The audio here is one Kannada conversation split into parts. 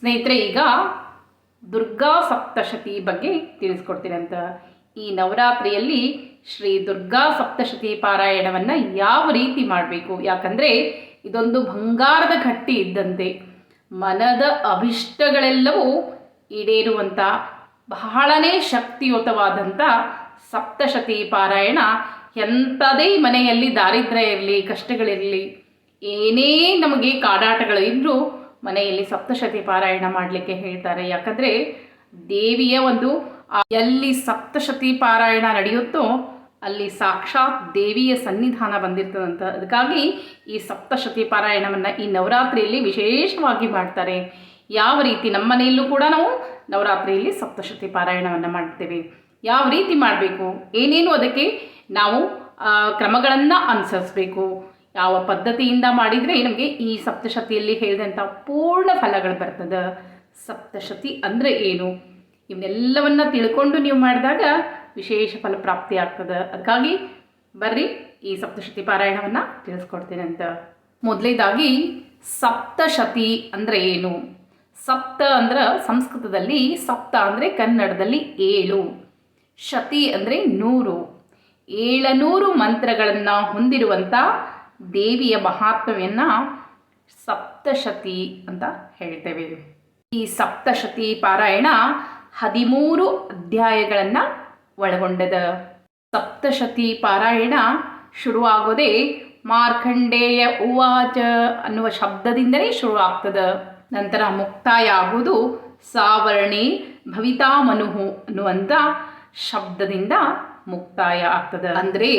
ಸ್ನೇಹಿತರೆ, ಈಗ ದುರ್ಗಾ ಸಪ್ತಶತಿ ಬಗ್ಗೆ ತಿಳಿಸ್ಕೊಡ್ತೀನಿ ಅಂತ. ಈ ನವರಾತ್ರಿಯಲ್ಲಿ ಶ್ರೀ ದುರ್ಗಾ ಸಪ್ತಶತಿ ಪಾರಾಯಣವನ್ನು ಯಾವ ರೀತಿ ಮಾಡಬೇಕು? ಯಾಕಂದರೆ ಇದೊಂದು ಬಂಗಾರದ ಕಟ್ಟಿ ಇದ್ದಂತೆ. ಮನದ ಅಭಿಷ್ಟಗಳೆಲ್ಲವೂ ಈಡೇರುವಂಥ ಬಹಳನೇ ಶಕ್ತಿಯುತವಾದಂಥ ಸಪ್ತಶತಿ ಪಾರಾಯಣ. ಎಂಥದೇ ಮನೆಯಲ್ಲಿ ದಾರಿದ್ರ್ಯ ಇರಲಿ, ಕಷ್ಟಗಳಿರಲಿ, ಏನೇ ನಮಗೆ ಕಾಡಾಟಗಳು ಇದ್ದರೂ ಮನೆಯಲ್ಲಿ ಸಪ್ತಶತಿ ಪಾರಾಯಣ ಮಾಡಲಿಕ್ಕೆ ಹೇಳ್ತಾರೆ. ಯಾಕಂದರೆ ದೇವಿಯ ಒಂದು ಎಲ್ಲಿ ಸಪ್ತಶತಿ ಪಾರಾಯಣ ನಡೆಯುತ್ತೋ ಅಲ್ಲಿ ಸಾಕ್ಷಾತ್ ದೇವಿಯ ಸನ್ನಿಧಾನ ಬಂದಿರ್ತದಂತ, ಅದಕ್ಕಾಗಿ ಈ ಸಪ್ತಶತಿ ಪಾರಾಯಣವನ್ನು ಈ ನವರಾತ್ರಿಯಲ್ಲಿ ವಿಶೇಷವಾಗಿ ಮಾಡ್ತಾರೆ. ಯಾವ ರೀತಿ ನಮ್ಮ ಮನೆಯಲ್ಲೂ ಕೂಡ ನಾವು ನವರಾತ್ರಿಯಲ್ಲಿ ಸಪ್ತಶತಿ ಪಾರಾಯಣವನ್ನು ಮಾಡ್ತೇವೆ. ಯಾವ ರೀತಿ ಮಾಡಬೇಕು? ಏನೇನು ಅದಕ್ಕೆ ನಾವು ಕ್ರಮಗಳನ್ನು ಅನುಸರಿಸಬೇಕು? ಯಾವ ಪದ್ಧತಿಯಿಂದ ಮಾಡಿದರೆ ನಮಗೆ ಈ ಸಪ್ತಶತಿಯಲ್ಲಿ ಹೇಳಿದಂಥ ಪೂರ್ಣ ಫಲಗಳು ಬರ್ತದೆ. ಸಪ್ತಶತಿ ಅಂದರೆ ಏನು? ಇವನ್ನೆಲ್ಲವನ್ನ ತಿಳ್ಕೊಂಡು ನೀವು ಮಾಡಿದಾಗ ವಿಶೇಷ ಫಲ ಪ್ರಾಪ್ತಿ ಆಗ್ತದೆ. ಅದಕ್ಕಾಗಿ ಬರ್ರಿ ಈ ಸಪ್ತಶತಿ ಪಾರಾಯಣವನ್ನು ತಿಳಿಸ್ಕೊಡ್ತೀನಿ ಅಂತ. ಮೊದಲೇದಾಗಿ ಸಪ್ತಶತಿ ಅಂದರೆ ಏನು? ಸಪ್ತ ಅಂದ್ರೆ ಸಂಸ್ಕೃತದಲ್ಲಿ ಸಪ್ತ ಅಂದರೆ ಕನ್ನಡದಲ್ಲಿ ಏಳು. ಶತಿ ಅಂದರೆ ನೂರು. ಏಳನೂರು ಮಂತ್ರಗಳನ್ನು ಹೊಂದಿರುವಂಥ ದೇವಿಯ ಮಹಾತ್ಮವನ್ನು ಸಪ್ತಶತಿ ಅಂತ ಹೇಳ್ತೇವೆ. ಈ ಸಪ್ತಶತಿ ಪಾರಾಯಣ ಹದಿಮೂರು ಅಧ್ಯಾಯಗಳನ್ನು ಒಳಗೊಂಡದ. ಸಪ್ತಶತಿ ಪಾರಾಯಣ ಶುರುವಾಗೋದೇ ಮಾರ್ಕಂಡೇಯ ಉವಾಚ ಅನ್ನುವ ಶಬ್ದದಿಂದಲೇ ಶುರು ಆಗ್ತದೆ ನಂತರ ಮುಕ್ತಾಯ ಆಗುವುದು ಸಾವರ್ಣಿ ಭವಿತಾ ಮನುಹು ಅನ್ನುವಂಥ ಶಬ್ದದಿಂದ ಮುಕ್ತಾಯ ಆಗ್ತದೆ. ಅಂದರೆ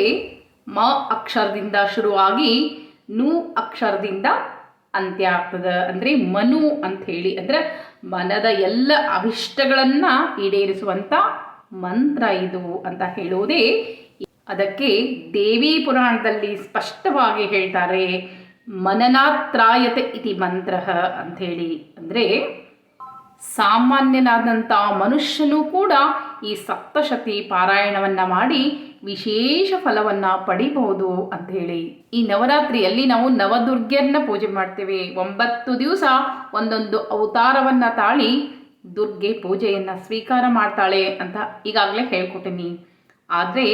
ಮ ಅಕ್ಷರದಿಂದ ಶುರುವಾಗಿ ನು ಅಕ್ಷರದಿಂದ ಅಂತ್ಯ ಆಗ್ತದೆ. ಅಂದರೆ ಮನು ಹೇಳಿ. ಅಂದರೆ ಮನದ ಎಲ್ಲ ಅಭಿಷ್ಟಗಳನ್ನು ಈಡೇರಿಸುವಂಥ ಮಂತ್ರ ಇದು ಅಂತ ಹೇಳುವುದೇ ಅದಕ್ಕೆ ದೇವಿ ಪುರಾಣದಲ್ಲಿ ಸ್ಪಷ್ಟವಾಗಿ ಹೇಳ್ತಾರೆ, ಮನನಾತ್ರಾಯತೆ ಇತಿ ಮಂತ್ರ ಅಂಥೇಳಿ ಅಂದರೆ ಸಾಮಾನ್ಯನಾದಂಥ ಮನುಷ್ಯನೂ ಕೂಡ ಈ ಸಪ್ತಶತಿ ಪಾರಾಯಣವನ್ನು ಮಾಡಿ ವಿಶೇಷ ಫಲವನ್ನು ಪಡಿಬಹುದು ಅಂತ ಹೇಳಿ. ಈ ನವರಾತ್ರಿಯಲ್ಲಿ ನಾವು ನವದುರ್ಗೆಯನ್ನ ಪೂಜೆ ಮಾಡ್ತೇವೆ. ಒಂಬತ್ತು ದಿವಸ ಒಂದೊಂದು ಅವತಾರವನ್ನು ತಾಳಿ ದುರ್ಗೆ ಪೂಜೆಯನ್ನು ಸ್ವೀಕಾರ ಮಾಡ್ತಾಳೆ ಅಂತ ಈಗಾಗಲೇ ಹೇಳ್ಕೊಟ್ಟಿನಿ. ಆದರೆ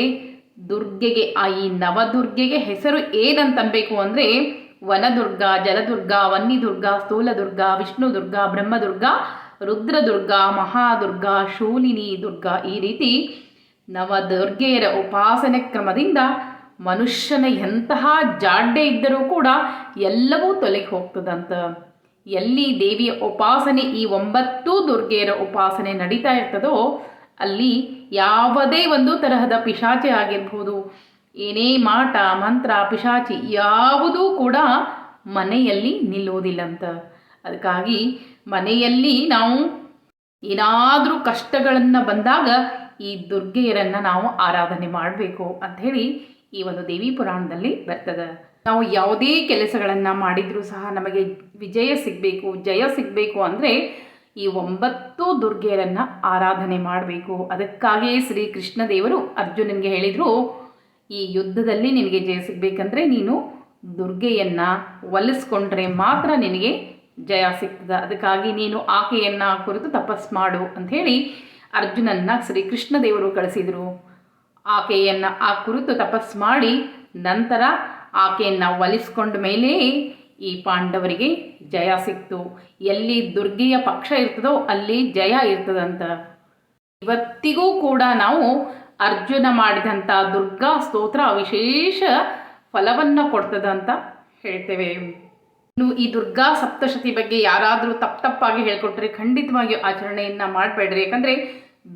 ದುರ್ಗೆಗೆ, ಆ ಈ ನವದುರ್ಗೆಗೆ ಹೆಸರು ಏನಂತನ್ಬೇಕು ಅಂದರೆ ವನದುರ್ಗ, ಜಲದುರ್ಗ, ವನ್ನಿದುರ್ಗ, ಸ್ಥೂಲದುರ್ಗ, ವಿಷ್ಣುದುರ್ಗ, ಬ್ರಹ್ಮದುರ್ಗ, ರುದ್ರದುರ್ಗ, ಮಹಾದುರ್ಗ ಶೂಲಿನಿ ದುರ್ಗ ಈ ರೀತಿ ನವದುರ್ಗೆಯರ ಉಪಾಸನೆ ಕ್ರಮದಿಂದ ಮನುಷ್ಯನ ಎಂತಹ ಜಾಡ್ಡೆ ಇದ್ದರೂ ಕೂಡ ಎಲ್ಲವೂ ತೊಲಗಿ ಹೋಗ್ತದಂತ. ಎಲ್ಲಿ ದೇವಿಯ ಉಪಾಸನೆ ಈ ಒಂಬತ್ತು ದುರ್ಗೆಯರ ಉಪಾಸನೆ ನಡೀತಾ ಇರ್ತದೋ, ಅಲ್ಲಿ ಯಾವುದೇ ಒಂದು ತರಹದ ಪಿಶಾಚಿ ಆಗಿರ್ಬೋದು, ಏನೇ ಮಾಟ, ಮಂತ್ರ, ಪಿಶಾಚಿ ಯಾವುದೂ ಕೂಡ ಮನೆಯಲ್ಲಿ ನಿಲ್ಲುವುದಿಲ್ಲಂತ. ಅದಕ್ಕಾಗಿ ಮನೆಯಲ್ಲಿ ನಾವು ಏನಾದರೂ ಕಷ್ಟಗಳನ್ನು ಬಂದಾಗ ಈ ದುರ್ಗೆಯರನ್ನು ನಾವು ಆರಾಧನೆ ಮಾಡಬೇಕು ಅಂಥೇಳಿ ಈ ಒಂದು ದೇವಿ ಪುರಾಣದಲ್ಲಿ ಬರ್ತದೆ. ನಾವು ಯಾವುದೇ ಕೆಲಸಗಳನ್ನು ಮಾಡಿದರೂ ಸಹ ನಮಗೆ ವಿಜಯ ಸಿಗಬೇಕು, ಜಯ ಸಿಗಬೇಕು ಅಂದರೆ ಈ ಒಂಬತ್ತು ದುರ್ಗೆಯರನ್ನು ಆರಾಧನೆ ಮಾಡಬೇಕು. ಅದಕ್ಕಾಗಿಯೇ ಶ್ರೀ ಕೃಷ್ಣ ದೇವರು ಅರ್ಜುನನಿಗೆ ಹೇಳಿದರು, ಈ ಯುದ್ಧದಲ್ಲಿ ನಿನಗೆ ಜಯ ಸಿಗಬೇಕಂದ್ರೆ ನೀನು ದುರ್ಗೆಯನ್ನು ಒಲಿಸ್ಕೊಂಡ್ರೆ ಮಾತ್ರ ನಿನಗೆ ಜಯ ಸಿಗ್ತದೆ. ಅದಕ್ಕಾಗಿ ನೀನು ಆಕೆಯನ್ನು ಕುರಿತು ತಪಸ್ ಮಾಡು ಅಂಥೇಳಿ ಅರ್ಜುನನ್ನ ಶ್ರೀ ಕೃಷ್ಣ ದೇವರು ಕಳಿಸಿದರು. ಆಕೆಯನ್ನು ಆ ಕುರಿತು ತಪಸ್ ಮಾಡಿ ನಂತರ ಆಕೆಯನ್ನು ಒಲಿಸ್ಕೊಂಡ ಮೇಲೆ ಈ ಪಾಂಡವರಿಗೆ ಜಯ ಸಿಕ್ತು. ಎಲ್ಲಿ ದುರ್ಗೆಯ ಪಕ್ಷ ಇರ್ತದೋ ಅಲ್ಲಿ ಜಯ ಇರ್ತದಂತ. ಇವತ್ತಿಗೂ ಕೂಡ ನಾವು ಅರ್ಜುನ ಮಾಡಿದಂಥ ದುರ್ಗಾ ಸ್ತೋತ್ರ ವಿಶೇಷ ಫಲವನ್ನು ಕೊಡ್ತದಂತ ಹೇಳ್ತೇವೆ. ಇನ್ನು ಈ ದುರ್ಗಾ ಸಪ್ತಶತಿ ಬಗ್ಗೆ ಯಾರಾದರೂ ತಪ್ಪು ತಪ್ಪಾಗಿ ಹೇಳ್ಕೊಟ್ರೆ ಖಂಡಿತವಾಗಿಯೂ ಆಚರಣೆಯನ್ನು ಮಾಡಬೇಡ್ರಿ. ಯಾಕಂದರೆ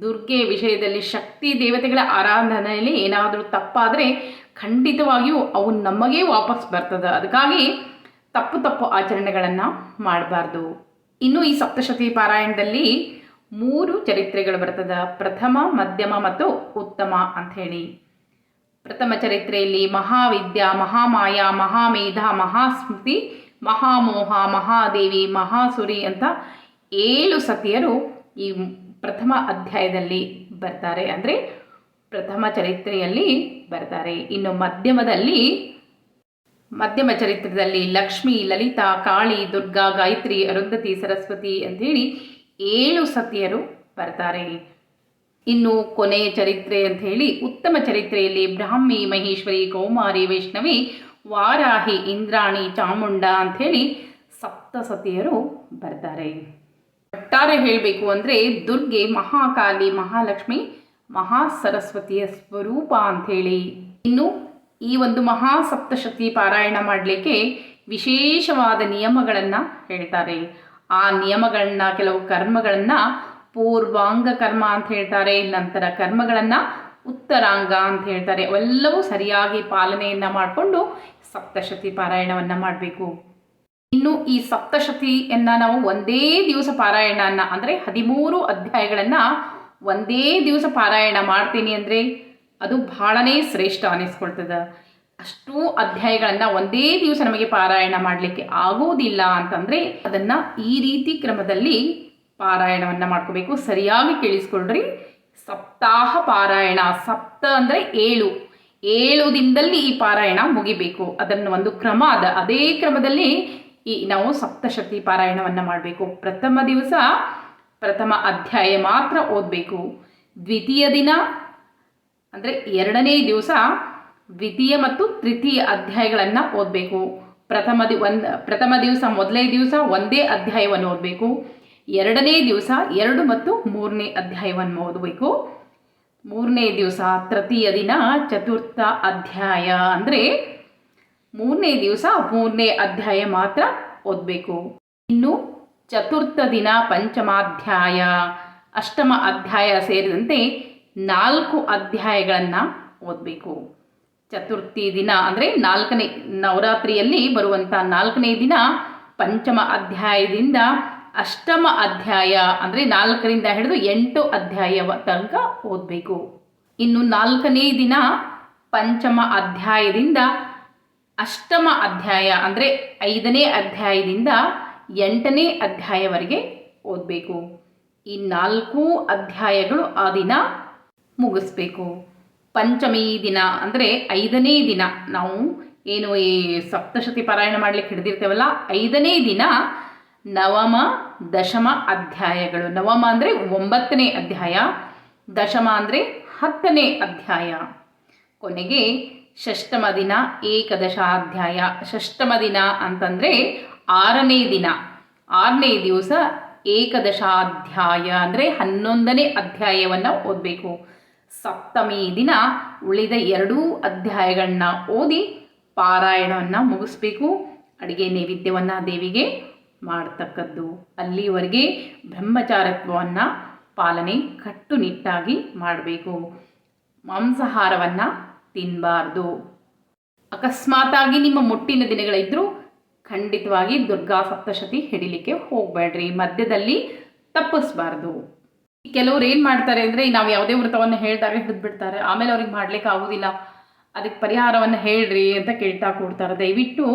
ದುರ್ಗೆ ವಿಷಯದಲ್ಲಿ ಶಕ್ತಿ ದೇವತೆಗಳ ಆರಾಧನೆಯಲ್ಲಿ ಏನಾದರೂ ತಪ್ಪಾದರೆ ಖಂಡಿತವಾಗಿಯೂ ಅವು ನಮಗೆ ವಾಪಸ್ ಬರ್ತದೆ. ಅದಕ್ಕಾಗಿ ತಪ್ಪು ತಪ್ಪು ಆಚರಣೆಗಳನ್ನು ಮಾಡಬಾರ್ದು. ಇನ್ನು ಈ ಸಪ್ತಶತಿ ಪಾರಾಯಣದಲ್ಲಿ ಮೂರು ಚರಿತ್ರೆಗಳು ಬರ್ತದೆ. ಪ್ರಥಮ, ಮಧ್ಯಮ ಮತ್ತು ಉತ್ತಮ ಅಂತ ಹೇಳಿ. ಪ್ರಥಮ ಚರಿತ್ರೆಯಲ್ಲಿ ಮಹಾವಿದ್ಯಾ, ಮಹಾಮಾಯ, ಮಹಾಮೇಧ, ಮಹಾಸ್ಮೃತಿ ಮಹಾಮೋಹ, ಮಹಾದೇವಿ, ಮಹಾಸುರಿ ಅಂತ ಏಳು ಸತಿಯರು ಈ ಪ್ರಥಮ ಅಧ್ಯಾಯದಲ್ಲಿ ಬರ್ತಾರೆ. ಅಂದರೆ ಪ್ರಥಮ ಚರಿತ್ರೆಯಲ್ಲಿ ಬರ್ತಾರೆ. ಇನ್ನು ಮಧ್ಯಮದಲ್ಲಿ, ಮಧ್ಯಮ ಚರಿತ್ರದಲ್ಲಿ ಲಕ್ಷ್ಮಿ, ಲಲಿತಾ, ಕಾಳಿ, ದುರ್ಗಾ, ಗಾಯತ್ರಿ, ಅರುಂಧತಿ, ಸರಸ್ವತಿ ಅಂಥೇಳಿ ಏಳು ಸತಿಯರು ಬರ್ತಾರೆ. ಇನ್ನು ಕೊನೆಯ ಚರಿತ್ರೆ ಅಂತ ಹೇಳಿ ಉತ್ತಮ ಚರಿತ್ರೆಯಲ್ಲಿ ಬ್ರಾಹ್ಮಿ, ಮಹೇಶ್ವರಿ, ಕೌಮಾರಿ, ವೈಷ್ಣವಿ ವಾರಾಹಿ ಇಂದ್ರಾಣಿ ಚಾಮುಂಡ ಅಂಥೇಳಿ ಸಪ್ತಸತಿಯರು ಬರ್ತಾರೆ. ಒಟ್ಟಾರೆ ಹೇಳಬೇಕು ಅಂದರೆ ದುರ್ಗೆ ಮಹಾಕಾಲಿ ಮಹಾಲಕ್ಷ್ಮಿ ಮಹಾ ಸರಸ್ವತಿಯ ಸ್ವರೂಪ ಅಂಥೇಳಿ. ಇನ್ನು ಈ ಒಂದು ಮಹಾ ಸಪ್ತಶತಿ ಪಾರಾಯಣ ಮಾಡಲಿಕ್ಕೆ ವಿಶೇಷವಾದ ನಿಯಮಗಳನ್ನು ಹೇಳ್ತಾರೆ. ಆ ನಿಯಮಗಳನ್ನ ಕೆಲವು ಕರ್ಮಗಳನ್ನು ಪೂರ್ವಾಂಗ ಕರ್ಮ ಅಂತ ಹೇಳ್ತಾರೆ, ನಂತರ ಕರ್ಮಗಳನ್ನು ಉತ್ತರಾಂಗ ಅಂತ ಹೇಳ್ತಾರೆ. ಅವೆಲ್ಲವೂ ಸರಿಯಾಗಿ ಪಾಲನೆಯನ್ನು ಮಾಡಿಕೊಂಡು ಸಪ್ತಶತಿ ಪಾರಾಯಣವನ್ನು ಮಾಡಬೇಕು. ಇನ್ನು ಈ ಸಪ್ತಶತಿಯನ್ನು ನಾವು ಒಂದೇ ದಿವಸ ಪಾರಾಯಣನ ಅಂದರೆ ಹದಿಮೂರು ಅಧ್ಯಾಯಗಳನ್ನು ಒಂದೇ ದಿವಸ ಪಾರಾಯಣ ಮಾಡ್ತೀನಿ ಅಂದರೆ ಅದು ಬಹಳನೇ ಶ್ರೇಷ್ಠ ಅನಿಸ್ಕೊಳ್ತದೆ. ಅಷ್ಟು ಅಧ್ಯಾಯಗಳನ್ನು ಒಂದೇ ದಿವಸ ನಮಗೆ ಪಾರಾಯಣ ಮಾಡಲಿಕ್ಕೆ ಆಗೋದಿಲ್ಲ ಅಂತಂದರೆ ಅದನ್ನು ಈ ರೀತಿ ಕ್ರಮದಲ್ಲಿ ಪಾರಾಯಣವನ್ನು ಮಾಡ್ಕೋಬೇಕು. ಸರಿಯಾಗಿ ಕೇಳಿಸ್ಕೊಳ್ರಿ. ಸಪ್ತಾಹ ಪಾರಾಯಣ, ಸಪ್ತ ಅಂದರೆ ಏಳು. ಏಳು ದಿನದಲ್ಲಿ ಈ ಪಾರಾಯಣ ಮುಗಿಬೇಕು. ಅದನ್ನು ಒಂದು ಕ್ರಮ ಅದ ಅದೇ ಕ್ರಮದಲ್ಲಿ ಈ ನಾವು ಸಪ್ತಶಕ್ತಿ ಪಾರಾಯಣವನ್ನು ಮಾಡಬೇಕು. ಪ್ರಥಮ ದಿವಸ ಪ್ರಥಮ ಅಧ್ಯಾಯ ಮಾತ್ರ ಓದಬೇಕು. ದ್ವಿತೀಯ ದಿನ ಅಂದರೆ ಎರಡನೇ ದಿವಸ ದ್ವಿತೀಯ ಮತ್ತು ತೃತೀಯ ಅಧ್ಯಾಯಗಳನ್ನು ಓದಬೇಕು. ಪ್ರಥಮ ದಿ ಒಂದು ಪ್ರಥಮ ದಿವಸ ಮೊದಲನೇ ದಿವಸ ಒಂದೇ ಅಧ್ಯಾಯವನ್ನು ಓದಬೇಕು. ಎರಡನೇ ದಿವಸ ಎರಡು ಮತ್ತು ಮೂರನೇ ಅಧ್ಯಾಯವನ್ನು ಓದಬೇಕು. ಮೂರನೇ ದಿವಸ ತೃತೀಯ ದಿನ ಚತುರ್ಥ ಅಧ್ಯಾಯ. ಅಂದರೆ ಮೂರನೇ ದಿವಸ ಮೂರನೇ ಅಧ್ಯಾಯ ಮಾತ್ರ ಓದಬೇಕು. ಇನ್ನು ಚತುರ್ಥ ದಿನ ಪಂಚಮಾಧ್ಯಾಯ. ಅಷ್ಟಮ ಅಧ್ಯಾಯ ಸೇರಿದಂತೆ ನಾಲ್ಕು ಅಧ್ಯಾಯಗಳನ್ನು ಓದಬೇಕು. ಚತುರ್ಥಿ ದಿನ ಅಂದರೆ ನಾಲ್ಕನೇ ನವರಾತ್ರಿಯಲ್ಲಿ ಬರುವಂಥ ನಾಲ್ಕನೇ ದಿನ ಪಂಚಮ ಅಧ್ಯಾಯದಿಂದ ಅಷ್ಟಮ ಅಧ್ಯಾಯ ಅಂದರೆ ನಾಲ್ಕರಿಂದ ಹಿಡಿದು ಎಂಟು ಅಧ್ಯಾಯವ ತನಕ ಓದಬೇಕು. ಇನ್ನು ನಾಲ್ಕನೇ ದಿನ ಪಂಚಮ ಅಧ್ಯಾಯದಿಂದ ಅಷ್ಟಮ ಅಧ್ಯಾಯ ಅಂದರೆ ಐದನೇ ಅಧ್ಯಾಯದಿಂದ ಎಂಟನೇ ಅಧ್ಯಾಯವರೆಗೆ ಓದಬೇಕು. ಈ ನಾಲ್ಕು ಅಧ್ಯಾಯಗಳು ಆ ದಿನ ಮುಗಿಸ್ಬೇಕು. ಪಂಚಮಿ ದಿನ ಅಂದರೆ ಐದನೇ ದಿನ. ನಾವು ಏನು ಈ ಸಪ್ತಶತಿ ಪಾರಾಯಣ ಮಾಡಲಿಕ್ಕೆ ಹಿಡಿದಿರ್ತೇವಲ್ಲ, ಐದನೇ ದಿನ ನವಮ, ದಶಮ ಅಧ್ಯಾಯಗಳು. ನವಮ ಅಂದರೆ ಒಂಬತ್ತನೇ ಅಧ್ಯಾಯ, ದಶಮ ಅಂದರೆ ಹತ್ತನೇ ಅಧ್ಯಾಯ. ಕೊನೆಗೆ ಷಷ್ಟಮ ದಿನ ಏಕದಶಾಧ್ಯಾಯ. ಷಷ್ಟಮ ದಿನ ಅಂತಂದರೆ ಆರನೇ ದಿನ. ಆರನೇ ದಿವಸ ಏಕದಶಾಧ್ಯಾಯ ಅಂದರೆ ಹನ್ನೊಂದನೇ ಅಧ್ಯಾಯವನ್ನು ಓದಬೇಕು. ಸಪ್ತಮಿ ದಿನ ಉಳಿದ ಎರಡೂ ಅಧ್ಯಾಯಗಳನ್ನ ಓದಿ ಪಾರಾಯಣವನ್ನು ಮುಗಿಸ್ಬೇಕು. ಅಡುಗೆ ನೈವೇದ್ಯವನ್ನು ದೇವಿಗೆ ಮಾಡ್ತಕ್ಕದ್ದು. ಅಲ್ಲಿವರೆಗೆ ಬ್ರಹ್ಮಚಾರತ್ವವನ್ನು ಪಾಲನೆ ಕಟ್ಟುನಿಟ್ಟಾಗಿ ಮಾಡಬೇಕು. ಮಾಂಸಾಹಾರವನ್ನು ತಿನ್ನಬಾರ್ದು ಅಕಸ್ಮಾತಾಗಿ ನಿಮ್ಮ ಮುಟ್ಟಿನ ದಿನಗಳಿದ್ದರೂ ಖಂಡಿತವಾಗಿ ದುರ್ಗಾ ಸಪ್ತಶತಿ ಹಿಡಿಲಿಕ್ಕೆ ಹೋಗಬೇಡ್ರಿ. ಮಧ್ಯದಲ್ಲಿ ತಪ್ಪಿಸ್ಬಾರ್ದು. ಕೆಲವ್ರು ಏನು ಮಾಡ್ತಾರೆ ಅಂದರೆ ನಾವು ಯಾವುದೇ ವ್ರತವನ್ನು ಹೇಳಿದಾಗ ಹಿಡಿದ್ಬಿಡ್ತಾರೆ. ಆಮೇಲೆ ಅವ್ರಿಗೆ ಮಾಡ್ಲಿಕ್ಕೆ ಆಗೋದಿಲ್ಲ. ಅದಕ್ಕೆ ಪರಿಹಾರವನ್ನು ಹೇಳ್ರಿ ಅಂತ ಕೇಳ್ತಾ ಕೊಡ್ತಾರೆ. ದಯವಿಟ್ಟು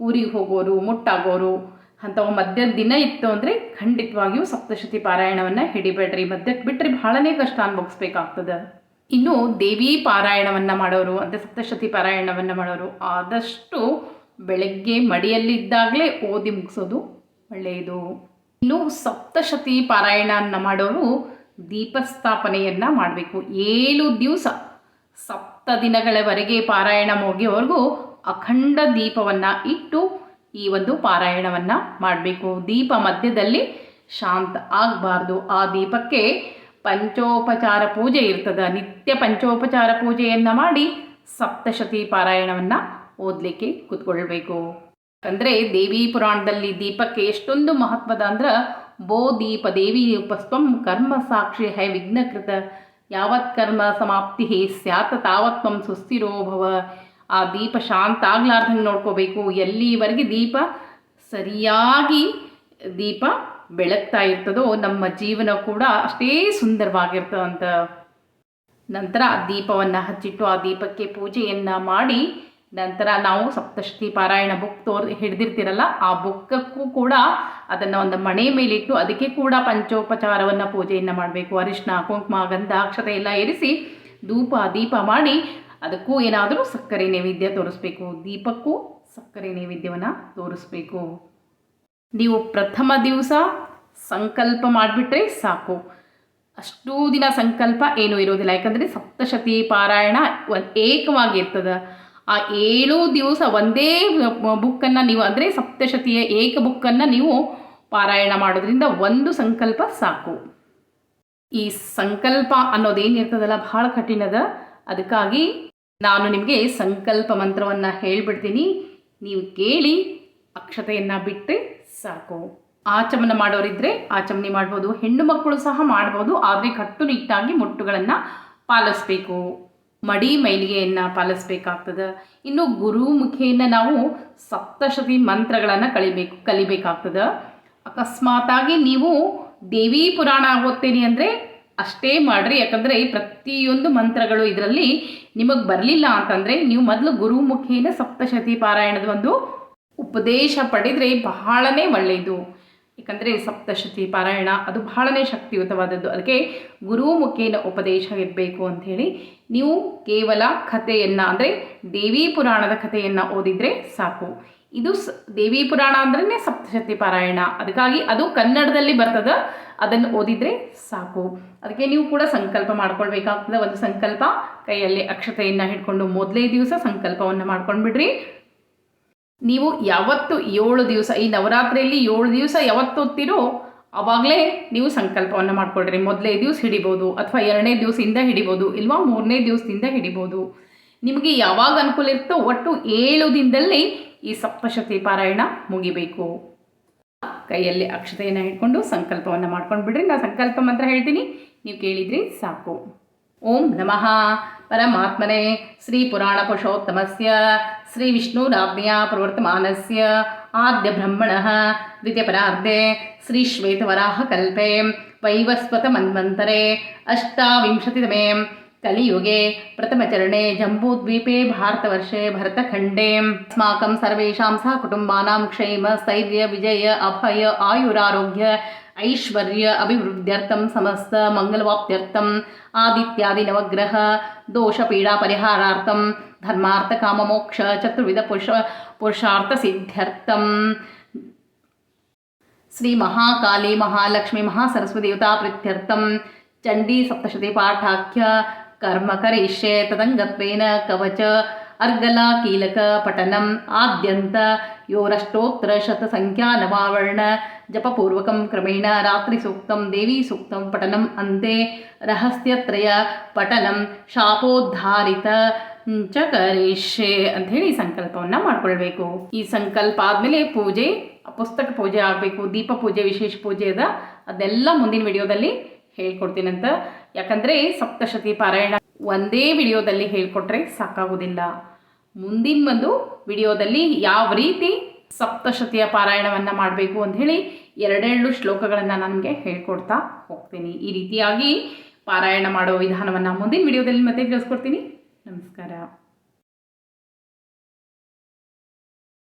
ಊರಿಗೆ ಹೋಗೋರು, ಮುಟ್ಟಾಗೋರು ಅಂಥವು ಮಧ್ಯದ ದಿನ ಇತ್ತು ಅಂದರೆ ಖಂಡಿತವಾಗಿಯೂ ಸಪ್ತಶತಿ ಪಾರಾಯಣವನ್ನು ಹಿಡಿಬೇಡ್ರಿ. ಮಧ್ಯಕ್ಕೆ ಬಿಟ್ಟರೆ ಬಹಳನೇ ಕಷ್ಟ ಅನುಭವಿಸ್ಬೇಕಾಗ್ತದೆ. ಇನ್ನು ದೇವಿ ಪಾರಾಯಣವನ್ನು ಮಾಡೋರು, ಅಂದರೆ ಸಪ್ತಶತಿ ಪಾರಾಯಣವನ್ನು ಮಾಡೋರು ಆದಷ್ಟು ಬೆಳಗ್ಗೆ ಮಡಿಯಲ್ಲಿದ್ದಾಗಲೇ ಓದಿ ಮುಗಿಸೋದು ಒಳ್ಳೆಯದು. ಇನ್ನು ಸಪ್ತಶತಿ ಪಾರಾಯಣವನ್ನು ಮಾಡೋರು ದೀಪಸ್ಥಾಪನೆಯನ್ನು ಮಾಡಬೇಕು. ಏಳು ದಿವಸ ಸಪ್ತ ದಿನಗಳವರೆಗೆ ಪಾರಾಯಣ ಮುಗಿಯೋವರೆಗೂ ಅಖಂಡ ದೀಪವನ್ನು ಇಟ್ಟು ಈ ಒಂದು ಪಾರಾಯಣವನ್ನು ಮಾಡಬೇಕು. ದೀಪ ಮಧ್ಯದಲ್ಲಿ ಶಾಂತ ಆಗಬಾರ್ದು. ಆ ದೀಪಕ್ಕೆ ಪಂಚೋಪಚಾರ ಪೂಜೆ ಇರ್ತದೆ. ನಿತ್ಯ ಪಂಚೋಪಚಾರ ಪೂಜೆಯನ್ನು ಮಾಡಿ ಸಪ್ತಶತಿ ಪಾರಾಯಣವನ್ನು ಓದಲಿಕ್ಕೆ ಕೂತ್ಕೊಳ್ಬೇಕು. ಅಂದರೆ ದೇವಿ ಪುರಾಣದಲ್ಲಿ ದೀಪಕ್ಕೆ ಎಷ್ಟೊಂದು ಮಹತ್ವದ ಅಂದ್ರೆ, ಬೋ ದೀಪ ದೇವಿ ಉಪಸ್ತ್ವಂ ಕರ್ಮ ಸಾಕ್ಷಿ ಹೈ ವಿಘ್ನಕೃತ. ಯಾವತ್ ಕರ್ಮ ಸಮಾಪ್ತಿ ಸ್ಯಾತ ತಾವತ್ವಂ ಸುಸ್ಥಿರೋ ಭವ. ಆ ದೀಪ ಶಾಂತ ಆಗ್ಲಾರ್ದಂಗೆ ನೋಡ್ಕೋಬೇಕು. ಎಲ್ಲಿವರೆಗೆ ದೀಪ ಸರಿಯಾಗಿ ದೀಪ ಬೆಳಗ್ತಾ ಇರ್ತದೋ ನಮ್ಮ ಜೀವನ ಕೂಡ ಅಷ್ಟೇ ಸುಂದರವಾಗಿರ್ತದಂತ ನಂತರ ಆ ದೀಪವನ್ನು ಹಚ್ಚಿಟ್ಟು ಆ ದೀಪಕ್ಕೆ ಪೂಜೆಯನ್ನು ಮಾಡಿ ನಂತರ ನಾವು ಸಪ್ತಶತಿ ಪಾರಾಯಣ ಬುಕ್ ತೋರ್, ಹಿಡ್ದಿರ್ತಿರಲ್ಲ, ಆ ಬುಕ್ಕಕ್ಕೂ ಕೂಡ ಅದನ್ನು ಒಂದು ಮಣೆ ಮೇಲಿಟ್ಟು ಅದಕ್ಕೆ ಕೂಡ ಪಂಚೋಪಚಾರವನ್ನು ಪೂಜೆಯನ್ನು ಮಾಡಬೇಕು. ಅರಿಶಿನ ಕುಂಕುಮ ಗಂಧ ಅಕ್ಷತೆ ಎಲ್ಲ ಇರಿಸಿ ಧೂಪ, ದೀಪ ಮಾಡಿ ಅದಕ್ಕೂ ಏನಾದರೂ ಸಕ್ಕರೆ ನೈವೇದ್ಯ ತೋರಿಸ್ಬೇಕು. ದೀಪಕ್ಕೂ ಸಕ್ಕರೆ ನೈವೇದ್ಯವನ್ನು ತೋರಿಸ್ಬೇಕು. ನೀವು ಪ್ರಥಮ ದಿವಸ ಸಂಕಲ್ಪ ಮಾಡಿಬಿಟ್ರೆ ಸಾಕು. ಅಷ್ಟೂ ದಿನ ಸಂಕಲ್ಪ ಏನೂ ಇರೋದಿಲ್ಲ. ಯಾಕಂದರೆ ಸಪ್ತಶತಿ ಪಾರಾಯಣ ಏಕವಾಗಿ ಏಕವಾಗಿರ್ತದೆ. ಆ ಏಳು ದಿವಸ ಒಂದೇ ಬುಕ್ಕನ್ನು ನೀವು, ಅಂದರೆ ಸಪ್ತಶತಿಯ ಏಕ ಬುಕ್ಕನ್ನು ನೀವು ಪಾರಾಯಣ ಮಾಡೋದ್ರಿಂದ ಒಂದು ಸಂಕಲ್ಪ ಸಾಕು. ಈ ಸಂಕಲ್ಪ ಅನ್ನೋದೇನಿರ್ತದಲ್ಲ ಭಾಳ ಕಠಿಣದ. ಅದಕ್ಕಾಗಿ ನಾನು ನಿಮಗೆ ಸಂಕಲ್ಪ ಮಂತ್ರವನ್ನು ಹೇಳಿಬಿಡ್ತೀನಿ. ನೀವು ಕೇಳಿ, ಅಕ್ಷತೆಯನ್ನು ಬಿಟ್ಟರೆ ಸಾಕು. ಆಚಮನ ಮಾಡೋರಿದ್ರೆ ಆಚಮನೆ ಮಾಡ್ಬೋದು, ಹೆಣ್ಣು ಮಕ್ಕಳು ಸಹ ಮಾಡ್ಬೋದು, ಆದರೆ ಕಟ್ಟುನಿಟ್ಟಾಗಿ ಮುಟ್ಟುಗಳನ್ನು ಪಾಲಿಸ್ಬೇಕು. ಮಡಿ ಮೈಲಿಗೆಯನ್ನು ಪಾಲಿಸ್ಬೇಕಾಗ್ತದೆ. ಇನ್ನು ಗುರುಮುಖಿಯನ್ನು ನಾವು ಸಪ್ತಶತಿ ಮಂತ್ರಗಳನ್ನು ಕಲಿಬೇಕು, ಕಲಿಬೇಕಾಗ್ತದೆ. ಅಕಸ್ಮಾತಾಗಿ ನೀವು ದೇವಿ ಪುರಾಣ ಓದ್ತೀನಿ ಅಂದರೆ ಅಷ್ಟೇ ಮಾಡಿರಿ. ಯಾಕಂದರೆ ಪ್ರತಿಯೊಂದು ಮಂತ್ರಗಳು ಇದರಲ್ಲಿ ನಿಮಗೆ ಬರಲಿಲ್ಲ ಅಂತಂದರೆ ನೀವು ಮೊದಲು ಗುರುಮುಖಿನ ಸಪ್ತಶತಿ ಪಾರಾಯಣದ ಒಂದು ಉಪದೇಶ ಪಡೆದರೆ ಬಹಳನೇ ಒಳ್ಳೆಯದು ಯಾಕಂದರೆ ಸಪ್ತಶತಿ ಪಾರಾಯಣ ಅದು ಬಹಳನೇ ಶಕ್ತಿಯುತವಾದದ್ದು. ಅದಕ್ಕೆ ಗುರುಮುಖೇನ ಉಪದೇಶ ಇರಬೇಕು ಅಂಥೇಳಿ ನೀವು ಕೇವಲ ಕಥೆಯನ್ನು ಅಂದರೆ ದೇವಿ ಪುರಾಣದ ಕಥೆಯನ್ನು ಓದಿದರೆ ಸಾಕು. ಇದು ದೇವಿ ಪುರಾಣ ಅಂದ್ರೆ ಸಪ್ತಶತಿ ಪಾರಾಯಣ. ಅದಕ್ಕಾಗಿ ಅದು ಕನ್ನಡದಲ್ಲಿ ಬರ್ತದೆ, ಅದನ್ನು ಓದಿದರೆ ಸಾಕು. ಅದಕ್ಕೆ ನೀವು ಕೂಡ ಸಂಕಲ್ಪ ಮಾಡ್ಕೊಳ್ಬೇಕಾಗ್ತದೆ. ಒಂದು ಸಂಕಲ್ಪ, ಕೈಯಲ್ಲಿ ಅಕ್ಷತೆಯನ್ನು ಹಿಡ್ಕೊಂಡು ಮೊದಲೇ ದಿವಸ ಸಂಕಲ್ಪವನ್ನು ಮಾಡ್ಕೊಂಡು ಬಿಡ್ರಿ ನೀವು ಯಾವತ್ತು ಏಳು ದಿವಸ, ಈ ನವರಾತ್ರಿಯಲ್ಲಿ ಏಳು ದಿವಸ ಯಾವತ್ತು ಓದ್ತಿರೋ ಆವಾಗಲೇ ನೀವು ಸಂಕಲ್ಪವನ್ನು ಮಾಡ್ಕೊಳ್ರಿ. ಮೊದಲೇ ದಿವಸ ಹಿಡಿಬೋದು, ಅಥವಾ ಎರಡನೇ ದಿವಸದಿಂದ ಹಿಡಿಬೋದು, ಇಲ್ವಾ ಮೂರನೇ ದಿವಸದಿಂದ ಹಿಡಿಬೋದು. ನಿಮಗೆ ಯಾವಾಗ ಅನುಕೂಲ ಇರುತ್ತೋ ಒಟ್ಟು ಏಳು ದಿನದಲ್ಲಿ ಈ ಸಪ್ತಶತಿ ಪಾರಾಯಣ ಮುಗಿಬೇಕು. ಕೈಯಲ್ಲಿ ಅಕ್ಷತೆಯನ್ನು ಹಿಡ್ಕೊಂಡು ಸಂಕಲ್ಪವನ್ನು ಮಾಡ್ಕೊಂಡು ಬಿಡ್ರಿ. ನಾನು ಸಂಕಲ್ಪ ಮಂತ್ರ ಹೇಳ್ತೀನಿ. ನೀವು ಕೇಳಿದ್ರಿ ಸಾಕು. ಓಂ ನಮಃ. ಪರಮಾತ್ಮನೆ, ಶ್ರೀ ಪುರಾಣ ಪುರುಷೋತ್ತಮಸ್ಯ, ಶ್ರೀ ವಿಷ್ಣುರಾಜ್ಞೆಯ ಪ್ರವರ್ತಮಾನಸ್ಯ, ಆದ್ಯ ಬ್ರಹ್ಮಣಃ ದ್ವಿತೀಯಪರಾರ್ಧೆ ಶ್ರೀ ಶ್ವೇತವರಾಹ ಕಲ್ಪೆ, ವೈವಸ್ವತ ಮನ್ವಂತರೆ ಅಷ್ಟಾವಿಂಶತಿತಮೇ कलियुगे प्रथमचरणे जम्बूद्वीपे भारतवर्षे भरतखण्डे अस्माकं सर्वेषां सहकुटुम्बानां क्षेम स्थैर्यविजय अभय आयुरारोग्य ऐश्वर्य अभिवृद्ध्यर्थं समस्तमङ्गलवाप्त्यर्थम् आदित्यादिनवग्रह दोषपीडापरिहारार्थं धर्मार्थकाममोक्ष चतुर्विधपुरुष पुरुषार्थसिद्ध्यर्थं श्रीमहाकाली महालक्ष्मी महासरस्वतीयुता प्रीत्यर्थं चण्डी सप्तशती पाठाख्य ಕರ್ಮ ಕರಿಷ್ಯೆ ತದಂಗತ್ವೇನ ಕವಚ ಅರ್ಗಲ ಕೀಲಕ ಪಠನಂ ಆದ್ಯಂತ ಯೋರಷ್ಟೋತ್ತರ ಶತ ಸಂಖ್ಯಾ ನವಾವರ್ಣ ಜಪಪೂರ್ವಕಂ ಕ್ರಮೇಣ ರಾತ್ರಿ ಸೂಕ್ತಂ ದೇವಿ ಸೂಕ್ತಂ ಪಠನಂ ಅಂತೆ ರಹಸ್ಯತ್ರಯ ಪಠನಂ ಶಾಪೋದ್ಧಾರಿತ ಚ ಕರಿಷ್ಯೆ ಹೇಳಿ ಸಂಕಲ್ಪವನ್ನು ಮಾಡ್ಕೊಳ್ಬೇಕು. ಈ ಸಂಕಲ್ಪ ಆದಮೇಲೆ ಪೂಜೆ, ಪುಸ್ತಕ ಪೂಜೆ ಆಗಬೇಕು, ದೀಪ ಪೂಜೆ, ವಿಶೇಷ ಪೂಜೆ ಅದ. ಅದೆಲ್ಲ ಮುಂದಿನ ವಿಡಿಯೋದಲ್ಲಿ ಹೇಳ್ಕೊಡ್ತೀನಂತ ಯಾಕಂದರೆ ಸಪ್ತಶತಿ ಪಾರಾಯಣ ಒಂದೇ ವಿಡಿಯೋದಲ್ಲಿ ಹೇಳ್ಕೊಟ್ರೆ ಸಾಕಾಗೋದಿಲ್ಲ. ಮುಂದಿನ ಒಂದು ವಿಡಿಯೋದಲ್ಲಿ ಯಾವ ರೀತಿ ಸಪ್ತಶತಿಯ ಪಾರಾಯಣವನ್ನು ಮಾಡಬೇಕು ಅಂತ ಹೇಳಿ ಎರಡೆರಡು ಶ್ಲೋಕಗಳನ್ನು ನನಗೆ ಹೇಳ್ಕೊಡ್ತಾ ಹೋಗ್ತೀನಿ. ಈ ರೀತಿಯಾಗಿ ಪಾರಾಯಣ ಮಾಡೋ ವಿಧಾನವನ್ನು ಮುಂದಿನ ವಿಡಿಯೋದಲ್ಲಿ ಮತ್ತೆ ತಿಳಿಸ್ಕೊಡ್ತೀನಿ. ನಮಸ್ಕಾರ.